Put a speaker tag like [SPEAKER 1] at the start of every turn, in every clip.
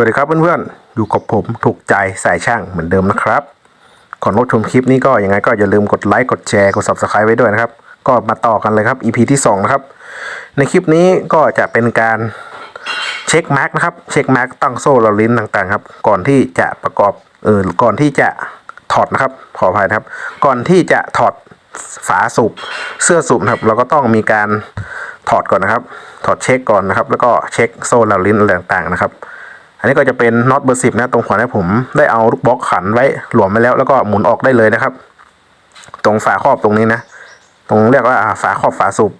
[SPEAKER 1] วัสดีครับเพื่อนๆ อยู่กับผมถูกใจสายช่างเหมือนเดิมนะครับ ก่อนรับชมคลิปนี้ก็ยังไงก็อย่าลืมกดไลค์กดแชร์กด subscribe ไว้ด้วยนะครับ ก็มาต่อกันเลยครับ EP ที่2นะครับ ในคลิปนี้ก็จะเป็นการเช็คมาร์กนะครับ เช็คมาร์กตั้งโซ่เราลิ้นต่างๆครับ ก่อนที่จะประกอบเออก่อนที่จะถอดนะครับ ขออภัยนะครับ ก่อนที่จะถอดฝาสูบเสื้อสูบนะครับ เราก็ต้องมีการถอดก่อนนะครับ ถอดเช็คก่อนนะครับ แล้วก็เช็คโซ่เราลิ้นอะไรต่างๆนะครับ อันนี้ก็จะเป็นน็อตเบอร์สิบนะตรงขวานี่ผมได้เอาลูกบล็อกขันไว้หลวมไปแล้วแล้วก็หมุนออกได้เลยนะครับ ตรงฝาครอบตรงนี้นะ ตรงเรียกว่าฝาครอบฝาสูบ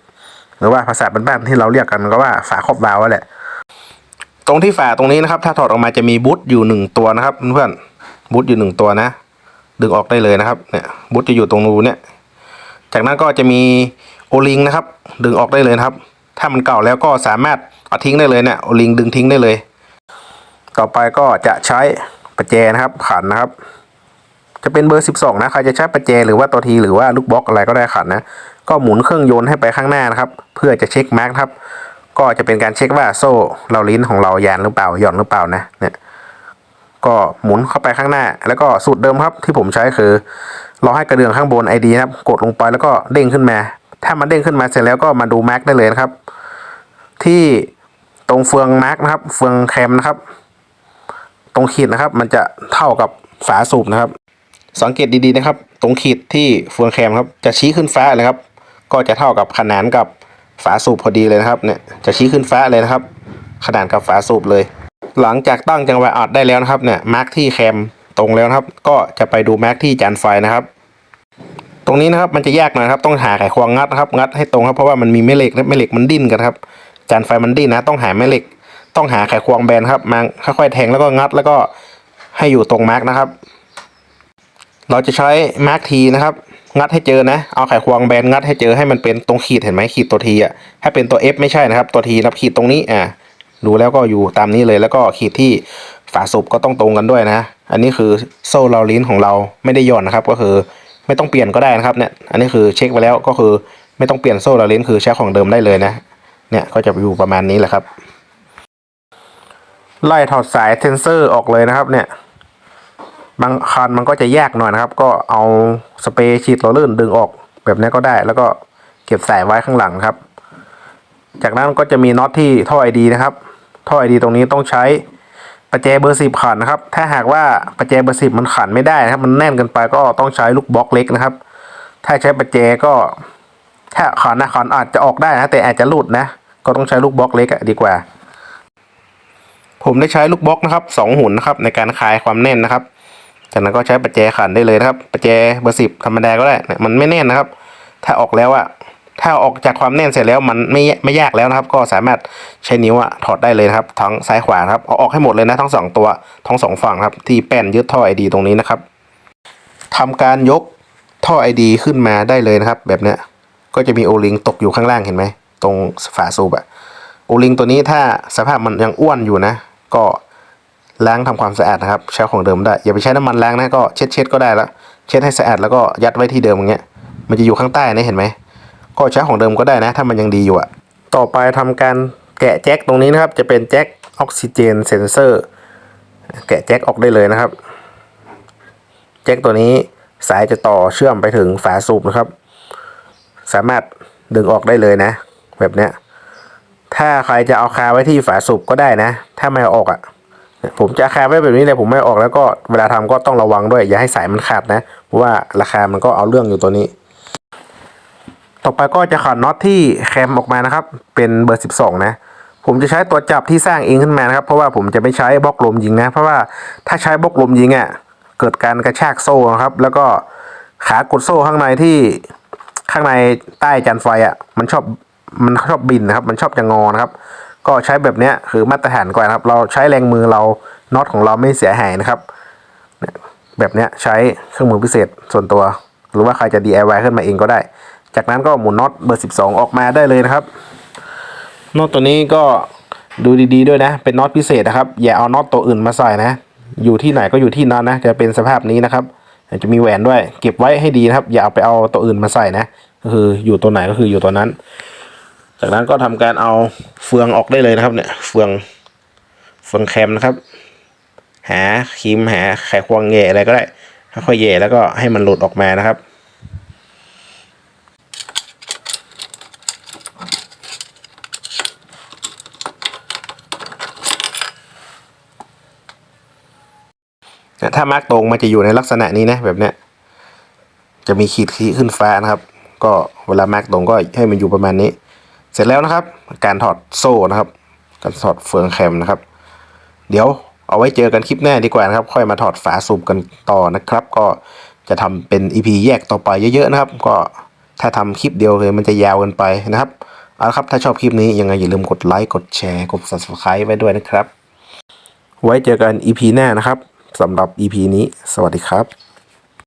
[SPEAKER 1] หรือว่าภาษาบ้านๆที่เราเรียกกันก็ว่าฝาครอบวาล์วนั่นแหละ ตรงที่ฝาตรงนี้นะครับ ถ้าถอดออกมาจะมีบูทอยู่หนึ่งตัวนะครับเพื่อนบูทอยู่หนึ่งตัวนะ ดึงออกได้เลยนะครับเนี่ยบูทจะอยู่ตรงรูเนี่ย จากนั้นก็จะมีโอลิงนะครับ ดึงออกได้เลยนะครับ ถ้ามันเก่าแล้วก็สามารถเอาทิ้งได้เลยเนี่ยโอลิงดึงทิ้งได้เลย ต่อไปก็จะใช้ประแจนะครับ ขันนะครับ จะเป็นเบอร์ 12 นะใครจะใช้ประแจหรือว่าตัวทีหรือว่าลูกบล็อกอะไรก็ได้ขันนะก็หมุนเครื่องยนต์ให้ไปข้างหน้านะครับ เพื่อจะเช็คมาร์กครับ ก็จะเป็นการเช็คว่าโซ่เราลิ้นของเรายานหรือเปล่าหย่อนหรือเปล่านะเนี่ยก็หมุนเข้าไปข้างหน้า แล้วก็สูตรเดิมครับที่ผมใช้คือ เราให้กระเดื่องข้างบนไอดีนะครับ กดลงไปแล้วก็เด้งขึ้นมา ถ้ามันเด้งขึ้นมาเสร็จแล้วก็มาดูมาร์กได้เลยนะครับ ที่ตรงเฟืองมาร์กนะครับ เฟืองแคมนะครับ ตรงขีดนะครับ มันจะเท่ากับฝาสูบนะครับ สังเกตดีๆนะครับ ตรงขีดที่เฟืองแคมครับ จะชี้ขึ้นฟ้าเลยครับ ก็จะเท่ากับขนานกับฝาสูบพอดีเลยนะครับเนี่ยจะชี้ขึ้นฟ้าเลยนะครับ ขนานกับฝาสูบเลย หลังจากตั้งจังหวะอัดได้แล้วนะครับเนี่ยมาร์กที่แคมตรงแล้วนะครับ ก็จะไปดูมาร์กที่จานไฟนะครับตรงนี้นะครับมันจะยากหน่อยครับต้องหาไขควงงัดนะครับงัดให้ตรงครับเพราะว่ามันมีแม่เหล็กและแม่เหล็กมันดิ้นกันครับจานไฟมันดิ้นนะต้องหาแม่เหล็ก ต้องหาไขควงแบนครับมาค่อยๆแทงแล้วก็งัดแล้วก็ให้อยู่ตรงมาร์กนะครับ เราจะใช้มาร์กทีนะครับ งัดให้เจอนะ เอาไขควงแบนงัดให้เจอให้มันเป็นตรงขีดเห็นไหมขีดตัวทีอะให้เป็นตัว F ไม่ใช่นะครับ ตัวทีนับขีดตรงนี้อ่าดูแล้วก็อยู่ตามนี้เลยแล้วก็ขีดที่ฝาสูบก็ต้องตรงกันด้วยนะ อันนี้คือโซ่เราลิ้นของเราไม่ได้ย่อนนะครับ ก็คือไม่ต้องเปลี่ยนก็ได้นะครับเนี่ย อันนี้คือเช็คไปแล้วก็คือไม่ต้องเปลี่ยนโซ่เราลิ้นคือใช้ของเดิมได้เลยนะ เนี่ยก็จะอยู่ประมาณนี้แหละครับ ไล่ถอดสายเทนเซอร์ออกเลยนะครับ เนี่ย บางคันมันก็จะแยกหน่อยนะครับ ก็เอาสเปรย์ฉีดโรลลื่นดึงออกแบบนี้ก็ได้ แล้วก็เก็บสายไว้ข้างหลังครับ จากนั้นก็จะมีน็อตที่ท่อไอดีนะครับ ท่อไอดีตรงนี้ต้องใช้ประแจเบอร์สิบขันนะครับ ถ้าหากว่าประแจเบอร์สิบมันขันไม่ได้นะครับ มันแน่นเกินไปก็ต้องใช้ลูกบล็อกเล็กนะครับ ถ้าใช้ประแจก็ ถ้าขันนะขันอาจจะออกได้นะแต่อาจจะหลุดนะ ก็ต้องใช้ลูกบล็อกเล็กดีกว่า ผมได้ใช้ลูกบล็อกนะครับสองหุ่นนะครับในการคลายความแน่นนะครับ จากนั้นก็ใช้ประแจขันได้เลยนะครับ ประแจเบอร์สิบธรรมดาก็ได้มันไม่แน่นนะครับ ถ้าออกแล้วอะถ้าออกจากความแน่นเสร็จแล้วมันไม่ไม่ยากแล้วนะครับ ก็สามารถใช้นิ้วอะถอดได้เลยครับ ทั้งซ้ายขวาครับเอาออกให้หมดเลยนะทั้งสองตัวทั้งสองฝั่งครับที่แป้นยึดท่อไอดีตรงนี้นะครับทำการยกท่อไอดีขึ้นมาได้เลยนะครับ แบบเนี้ยก็จะมีโอลิงตกอยู่ข้างล่างเห็นไหมตรงฝาสูบอะโอลิงตัวนี้ถ้าสภาพมันยังอ้วนอยู่นะ ก็ล้างทำความสะอาดนะครับ ใช้ของเดิมได้ อย่าไปใช้น้ำมันล้างนะก็เช็ดเช็ดก็ได้แล้วเช็ดให้สะอาดแล้วก็ยัดไว้ที่เดิมอย่างเงี้ย มันจะอยู่ข้างใต้นะเห็นไหมก็ใช้ของเดิมก็ได้นะ ถ้ามันยังดีอยู่อะต่อไปทำการแกะแจ็คตรงนี้นะครับ จะเป็นแจ็คออกซิเจนเซนเซอร์แกะแจ็คออกได้เลยนะครับ แจ็คตัวนี้สายจะต่อเชื่อมไปถึงฝาสูบนะครับ สามารถดึงออกได้เลยนะ แบบเนี้ย ถ้าใครจะเอาคาไว้ที่ฝาสูบก็ได้นะ ถ้าไม่เอาออกอะผมจะคาไว้แบบนี้เลยผมไม่ออกแล้วก็เวลาทำก็ต้องระวังด้วย อย่าให้สายมันขาดนะเพราะว่าราคามันก็เอาเรื่องอยู่ตัวนี้ ต่อไปก็จะขันน็อตที่แคมออกมานะครับ เป็นเบอร์ 12 นะผมจะใช้ตัวจับที่สร้างเองขึ้นมานะครับ เพราะว่าผมจะไม่ใช้บล็อกลมยิงนะ เพราะว่าถ้าใช้บล็อกลมยิงอะ่ะเกิดการกระชากโซ่นะครับ แล้วก็ขากดโซ่ข้างในที่ข้างในใต้จานไฟอะ่ะมันชอบ มันชอบบินนะครับ มันชอบจะงอนะครับ ก็ใช้แบบนี้คือมาตรฐานกว่านครับ เราใช้แรงมือเราน็อตของเราไม่เสียหายนะครับ แบบนี้ใช้เครื่องมือพิเศษส่วนตัว หรือว่าใครจะ DIY ขึ้นมาเองก็ได้ จากนั้นก็หมุนน็อตเบอร์ 12 ออกมาได้เลยนะครับน็อตตัวนี้ก็ดูดีๆด้วยนะ เป็นน็อตพิเศษนะครับ อย่าเอาน็อตตัวอื่นมาใส่นะ อยู่ที่ไหนก็อยู่ที่นั้นนะ จะเป็นสภาพนี้นะครับ จะมีแหวนด้วย เก็บไว้ให้ดีนะครับ อย่าเอาไปเอาตัวอื่นมาใส่นะ ก็คืออยู่ตัวไหนก็คืออยู่ตัวนั้น จากนั้นก็ทำการเอาเฟืองออกได้เลยนะครับ เนี่ย เฟืองเฟืองแคมนะครับ หาครีมหาไขควงแย่อะไรก็ได้ค่อยๆแย่แล้วก็ให้มันหลุดออกมานะครับถ้ามาร์กตรงมันจะอยู่ในลักษณะนี้นะแบบเนี้ยจะมีขีดขีขึ้นฟ้านะครับ ก็เวลามาร์กตรงก็ให้มันอยู่ประมาณนี้ เสร็จแล้วนะครับ การถอดโซ่นะครับ การถอดเฟืองแคมนะครับ เดี๋ยวเอาไว้เจอกันคลิปหน้าดีกว่านะครับ ค่อยมาถอดฝาสูบกันต่อนะครับ ก็จะทำเป็น EP แยกต่อไปเยอะๆนะครับ ก็ถ้าทำคลิปเดียวเลยมันจะยาวเกินไปนะครับเอาละครับถ้าชอบคลิปนี้ยังไงอย่าลืมกดไลค์กดแชร์กด subscribe ไว้ด้วยนะครับ ไว้เจอกัน EP หน้านะครับสำหรับ EP นี้ สวัสดีครับ